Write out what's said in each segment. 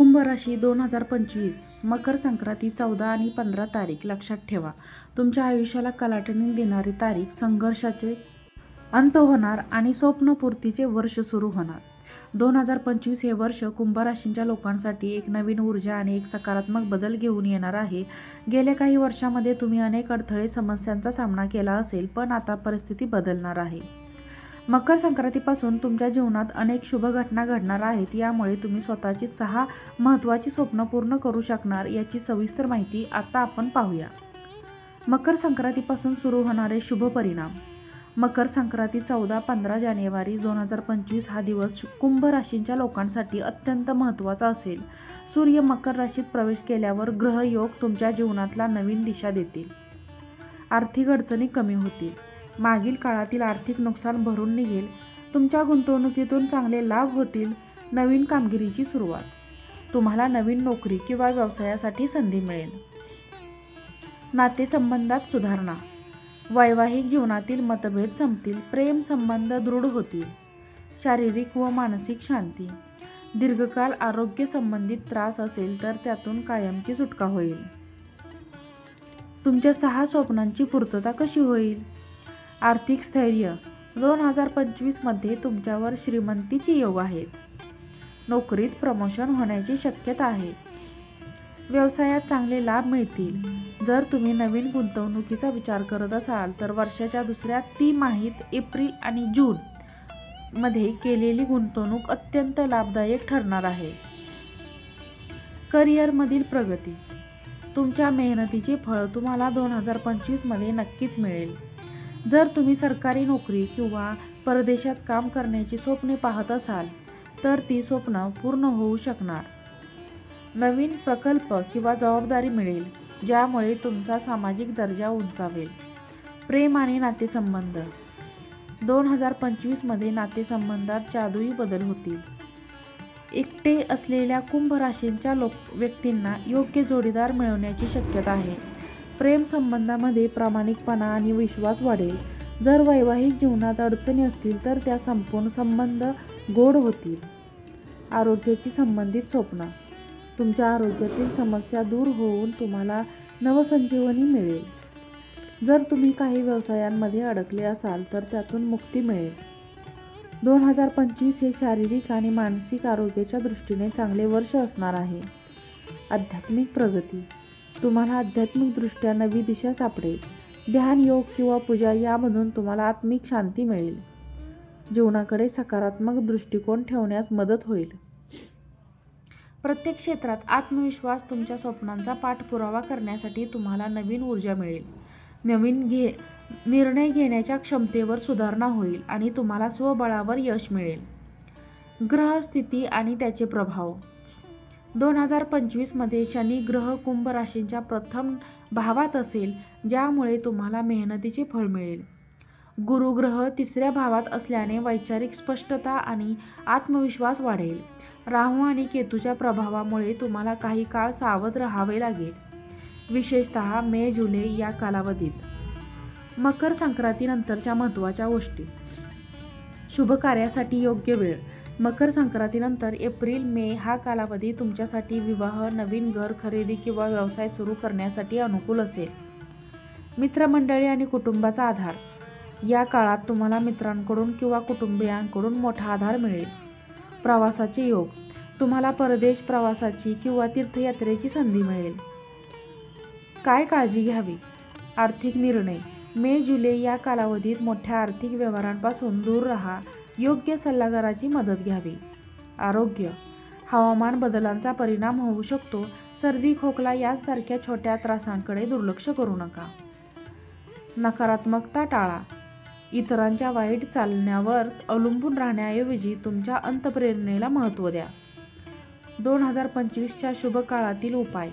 कुंभ राशी दोन हजार पंचवीस. मकर संक्रांती चौदा आणि पंधरा तारीख लक्षात ठेवा. तुमच्या आयुष्याला कलाटणी देणारी तारीख संघर्षाचे अंत होणार आणि स्वप्नपूर्तीचे वर्ष सुरू होणार. दोन हजार पंचवीस हे वर्ष कुंभ राशींच्या लोकांसाठी एक नवीन ऊर्जा आणि एक सकारात्मक बदल घेऊन येणार आहे. गेल्या काही वर्षामध्ये तुम्ही अनेक अडथळे समस्यांचा सामना केला असेल पण आता परिस्थिती बदलणार आहे. मकर संक्रांतीपासून तुमच्या जीवनात अनेक शुभ घटना घडणार आहेत. यामुळे तुम्ही स्वतःची सहा महत्त्वाची स्वप्न पूर्ण करू शकणार याची सविस्तर माहिती आता आपण पाहूया. मकर संक्रांतीपासून सुरू होणारे शुभ परिणाम. मकर संक्रांती चौदा पंधरा जानेवारी दोन हजार पंचवीस हा दिवस कुंभ राशींच्या लोकांसाठी अत्यंत महत्त्वाचा असेल. सूर्य मकर राशीत प्रवेश केल्यावर ग्रहयोग तुमच्या जीवनातला नवीन दिशा देतील. आर्थिक अडचणी कमी होतील. मागील काळातील आर्थिक नुकसान भरून निघेल. तुमच्या गुंतवणुकीतून चांगले लाभ होतील नवीन कामगिरीची सुरुवात. तुम्हाला नवीन नोकरी किंवा व्यवसायासाठी संधी मिळेल. नातेसंबंधात सुधारणा. वैवाहिक जीवनातील मतभेद संपतील प्रेम संबंध दृढ होतील. शारीरिक व मानसिक शांती. दीर्घकाल आरोग्य संबंधित त्रास असेल तर त्यातून कायमची सुटका होईल. तुमच्या सहा स्वप्नांची पूर्तता कशी होईल? आर्थिक स्थैर्य. दोन हजार पंचवीसमध्ये तुमच्यावर श्रीमंतीचे योग आहेत. नोकरीत प्रमोशन होण्याची शक्यता आहे. व्यवसायात चांगले लाभ मिळतील. जर तुम्ही नवीन गुंतवणुकीचा विचार करत असाल तर वर्षाच्या दुसऱ्या तिमाहीत एप्रिल आणि जून मध्ये केलेली गुंतवणूक अत्यंत लाभदायक ठरणार आहे. करिअरमधील प्रगती. तुमच्या मेहनतीचे फळ तुम्हाला दोन हजार पंचवीसमध्ये नक्कीच मिळेल. जर तुम्ही सरकारी नोकरी किंवा परदेशात काम करण्याची स्वप्ने पाहत असाल तर ती स्वप्न पूर्ण होऊ शकणार. नवीन प्रकल्प किंवा जबाबदारी मिळेल ज्यामुळे तुमचा सामाजिक दर्जा उंचावेल. प्रेम आणि नातेसंबंध. दोन हजार पंचवीसमध्ये नातेसंबंधात जादुई बदल होतील. एकटे असलेल्या कुंभ राशींच्या लोक व्यक्तींना योग्य जोडीदार मिळवण्याची शक्यता आहे. प्रेम संबंधामध्ये प्रामाणिकपणा आणि विश्वास वाढेल. जर वैवाहिक जीवनात अडचणी असतील तर त्या संपूर्ण संबंध गोड होतील. आरोग्याची संबंधित स्वप्न. तुमच्या आरोग्यातील समस्या दूर होऊन तुम्हाला नवसंजीवनी मिळेल. जर तुम्ही काही व्यवसायांमध्ये अडकले असाल तर त्यातून मुक्ती मिळेल. दोन हजार पंचवीस हे शारीरिक आणि मानसिक आरोग्याच्या दृष्टीने चांगले वर्ष असणार आहे. आध्यात्मिक प्रगती. तुम्हाला आध्यात्मिकदृष्ट्या नवी दिशा सापडेल. ध्यान योग किंवा पूजा यामधून तुम्हाला आत्मिक शांती मिळेल. जीवनाकडे सकारात्मक दृष्टिकोन ठेवण्यास मदत होईल. प्रत्येक क्षेत्रात आत्मविश्वास तुमच्या स्वप्नांचा पाठपुरावा करण्यासाठी तुम्हाला नवीन ऊर्जा मिळेल. नवीन घे निर्णय घेण्याच्या क्षमतेवर सुधारणा होईल आणि तुम्हाला स्वबळावर यश मिळेल. ग्रहस्थिती आणि त्याचे प्रभाव. दोन हजार पंचवीसमध्ये शनी ग्रह कुंभ राशींच्या प्रथम भावात असेल ज्यामुळे तुम्हाला मेहनतीचे फळ मिळेल. गुरुग्रह तिसऱ्या भावात असल्याने वैचारिक स्पष्टता आणि आत्मविश्वास वाढेल. राहू आणि केतूच्या प्रभावामुळे तुम्हाला काही काळ सावध राहावे लागेल. विशेषत मे जुलै या कालावधीत. मकर संक्रांतीनंतरच्या महत्त्वाच्या गोष्टी. शुभ कार्यासाठी योग्य वेळ. मकर संक्रांतीनंतर एप्रिल मे हा कालावधी तुमच्यासाठी विवाह नवीन घर खरेदी किंवा व्यवसाय सुरू करण्यासाठी अनुकूल असेल. मित्रमंडळी आणि कुटुंबाचा आधार. या काळात तुम्हाला मित्रांकडून किंवा कुटुंबियांकडून मोठा आधार मिळेल. प्रवासाचे योग. तुम्हाला परदेश प्रवासाची किंवा तीर्थयात्रेची संधी मिळेल. काय काळजी घ्यावी? आर्थिक निर्णय. मे जुलै या कालावधीत मोठ्या आर्थिक व्यवहारांपासून दूर राहा. योग्य सल्लागाराची मदत घ्यावी. आरोग्य. हवामान बदलांचा परिणाम होऊ शकतो. सर्दी खोकला यासारख्या छोट्या त्रासांकडे दुर्लक्ष करू नका. नकारात्मकता टाळा. इतरांच्या वाईट चालण्यावर अवलंबून राहण्याऐवजी तुमच्या अंतप्रेरणेला महत्त्व द्या. दोन हजार पंचवीसच्या शुभ काळातील उपाय.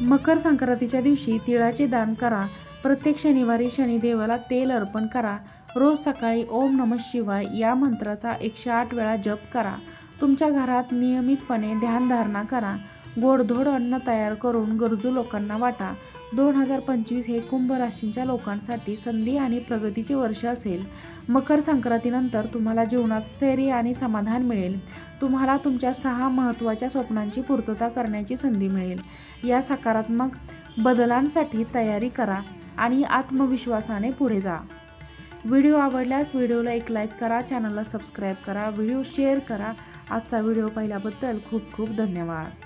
मकर संक्रांतीच्या दिवशी तिळाचे दान करा. प्रत्येक शनिवारी शनिदेवाला तेल अर्पण करा. रोज सकाळी ओम नमः शिवाय या मंत्राचा एकशे आठ वेळा जप करा. तुमच्या घरात नियमितपणे ध्यानधारणा करा. गोडधोड अन्न तयार करून गरजू लोकांना वाटा. दोन हजार पंचवीस हे कुंभ राशींच्या लोकांसाठी संधी आणि प्रगतीचे वर्ष असेल. मकर संक्रांतीनंतर तुम्हाला जीवनात स्थैर्य आणि समाधान मिळेल. तुम्हाला तुमच्या सहा महत्त्वाच्या स्वप्नांची पूर्तता करण्याची संधी मिळेल. या सकारात्मक बदलांसाठी तयारी करा आणि आत्मविश्वासाने पुढे जा. व्हिडिओ आवडल्यास व्हिडिओला एक लाईक करा चॅनलला सबस्क्राईब करा व्हिडिओ शेअर करा. आजचा व्हिडिओ पाहिल्याबद्दल खूप खूप धन्यवाद.